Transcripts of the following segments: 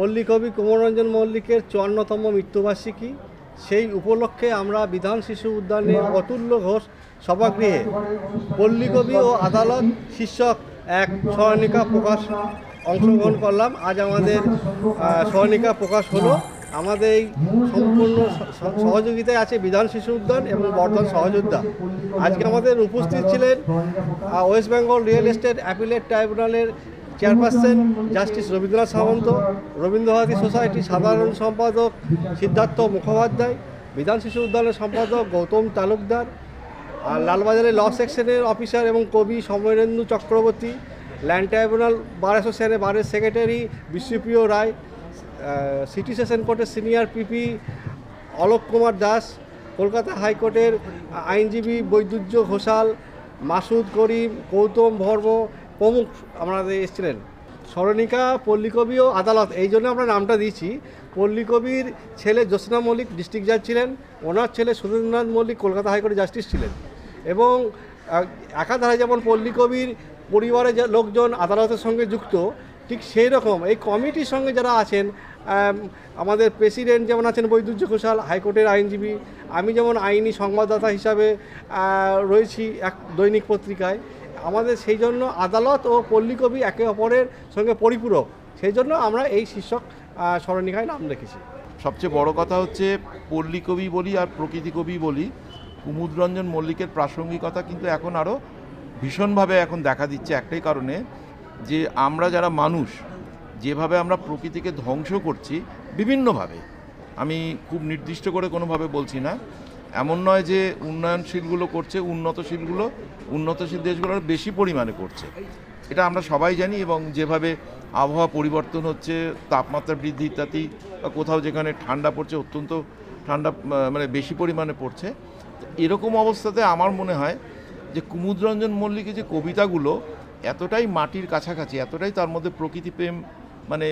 পল্লী কবি কুমরঞ্জন মল্লিকের চুয়ান্নতম মৃত্যুবার্ষিকী। সেই উপলক্ষে আমরা বিধান শিশু উদ্যানে অতুল্য ঘোষ সভাগৃহে পল্লী কবি ও আদালত শীর্ষক এক স্মরণিকা প্রকাশ অংশগ্রহণ করলাম। আজ আমাদের স্মরণিকা প্রকাশ হলো। আমাদের এই সম্পূর্ণ সহযোগিতায় আছে বিধান শিশু উদ্যান এবং বর্ধমান সহযোদ্ধা। আজকে আমাদের উপস্থিত ছিলেন West Bengal real estate appellate ট্রাইব্যুনালের chairperson justice Rabindranath Samanta Rabindra Bharati society সাধারণ সম্পাদক সিদ্ধার্থ মুখোপাধ্যায় বিধান শিশু উদ্যানের সম্পাদক গৌতম তালুকদার আর লালবাজারের ল সেকশনের অফিসার এবং কবি Samarendu Chakraborty land tribunal bar অ্যাসোসিয়েশনের বারের secretary Bishwapriya Roy city session কোর্টের সিনিয়র পিপি অলোক কুমার দাস কলকাতা হাইকোর্টের আইনজীবী বৈদুর্য ঘোষাল মাসুদ করিম গৌতম ভর্ম প্রমুখ আমাদের এসেছিলেন। স্মরণিকা পল্লীকবি ও আদালত, এই জন্য আমরা নামটা দিয়েছি। পল্লীকবির ছেলে জ্যোৎস্না মল্লিক ডিস্ট্রিক্ট জাজ ছিলেন, ওনার ছেলে সুরেন্দ্রনাথ মল্লিক কলকাতা হাইকোর্টে জাস্টিস ছিলেন। এবং একাধারে যেমন পল্লীকবির পরিবারের লোকজন আদালতের সঙ্গে যুক্ত, ঠিক সেই রকম এই কমিটির সঙ্গে যারা আছেন আমাদের প্রেসিডেন্ট যেমন আছেন বৈদুর্য ঘোষাল, হাইকোর্টের আইনজীবী, আমি যেমন আইনি সংবাদদাতা হিসাবে রয়েছি এক দৈনিক পত্রিকায়। আমাদের সেই জন্য আদালত ও পল্লীকবি একে অপরের সঙ্গে পরিপূরক। সেই জন্য আমরা এই শীর্ষক স্মরণিকায় নাম রেখেছি। সবচেয়ে বড় কথা হচ্ছে পল্লী কবি বলি আর প্রকৃতি কবি বলি। কুমুদরঞ্জন মল্লিকের প্রাসঙ্গিকতা কিন্তু এখন আরও ভীষণভাবে এখন দেখা দিচ্ছে একটাই কারণে, যে আমরা যারা মানুষ, যেভাবে আমরা প্রকৃতিকে ধ্বংস করছি, বিভিন্নভাবে। আমি খুব নির্দিষ্ট করে কোনোভাবে বলছি না। এমন নয় যে উন্নয়নশীলগুলো করছে, উন্নতশীলগুলো, উন্নতশীল দেশগুলো আরও বেশি পরিমাণে করছে। এটা আমরা সবাই জানি এবং যেভাবে আবহাওয়া পরিবর্তন হচ্ছে, তাপমাত্রা বৃদ্ধি ইত্যাদি, বা কোথাও যেখানে ঠান্ডা পড়ছে, অত্যন্ত ঠান্ডা মানে বেশি পরিমাণে পড়ছে এরকম অবস্থাতে আমার মনে হয় যে কুমুদরঞ্জন মল্লিকের যে কবিতাগুলো এতটাই মাটির কাছাকাছি, এতটাই তার মধ্যে প্রকৃতি প্রেম মানে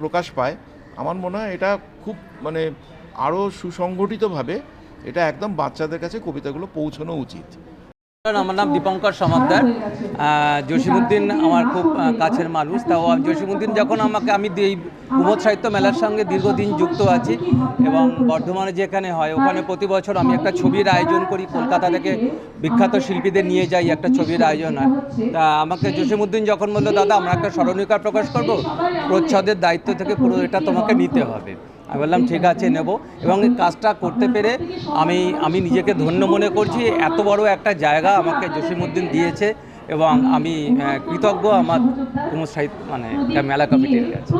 প্রকাশ পায়, আমার মনে হয় এটা খুব মানে আরও সুসংগঠিতভাবে এটা একদম বাচ্চাদের কাছে কবিতাগুলো পৌঁছানো উচিত। আমার নাম দীপঙ্কর সমাদ্দার। আহ, জসিমুদ্দিন আমার খুব কাছের মানুষ। তাও জসিমুদ্দিন যখন আমাকে আমি এই কুমোদ সাহিত্য মেলার সঙ্গে দীর্ঘদিন যুক্ত আছি এবং বর্ধমানে যেখানে হয় ওখানে প্রতি বছর আমি একটা ছবির আয়োজন করি। কলকাতা থেকে বিখ্যাত শিল্পীদের নিয়ে যাই একটা ছবির আয়োজন হয়। তা আমাকে জসিমুদ্দিন যখন বলল দাদা আমরা একটা স্মরণিকা প্রকাশ করব। প্রচ্ছদের দায়িত্ব থেকে পুরো এটা তোমাকে নিতে হবে। আমি বললাম, ঠিক আছে, নেব। এবং এই কাজটা করতে পেরে আমি আমি নিজেকে ধন্য মনে করছি। এত বড় একটা জায়গা আমাকে জসিমুদ্দিন দিয়েছে এবং আমি কৃতজ্ঞ আমার কোনো সাহিত্য মানে মেলা কমিটির কাছে।